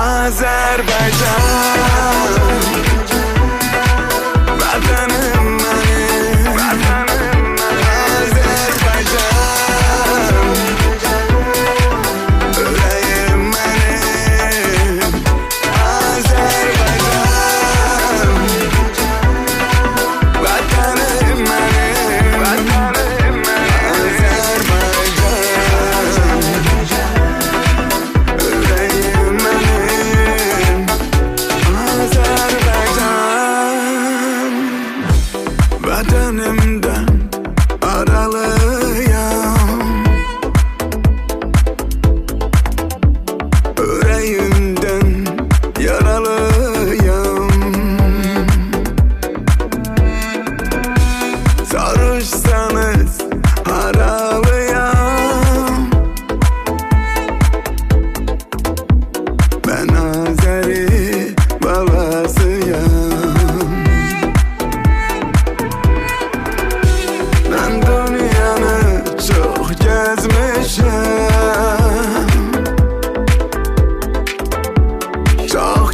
Azerbaycan.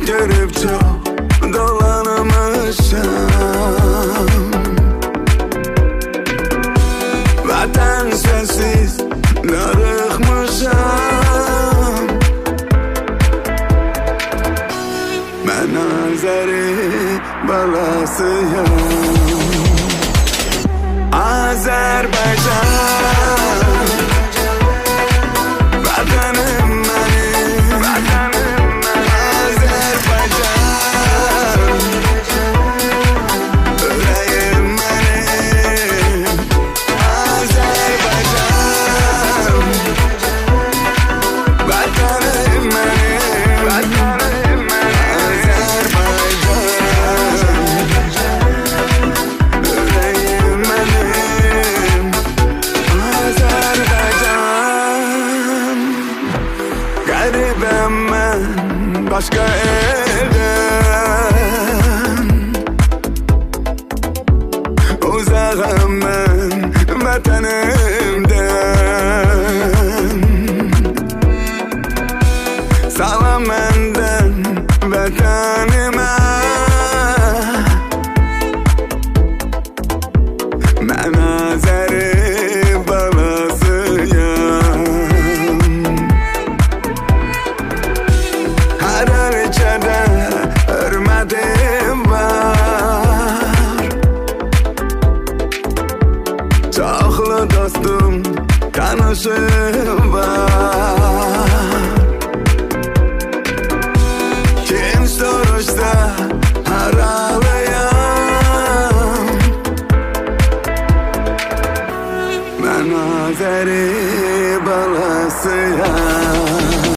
Görüp çok dolanmışım Vatan sensiz darıkmışım Ben Azeri balasıyım. Azerbaycan başka elden Uzağım ben vatanımdan. Salam benden vatanıma var. Kim soruşsa haralıyam Ben Azeri balasıyam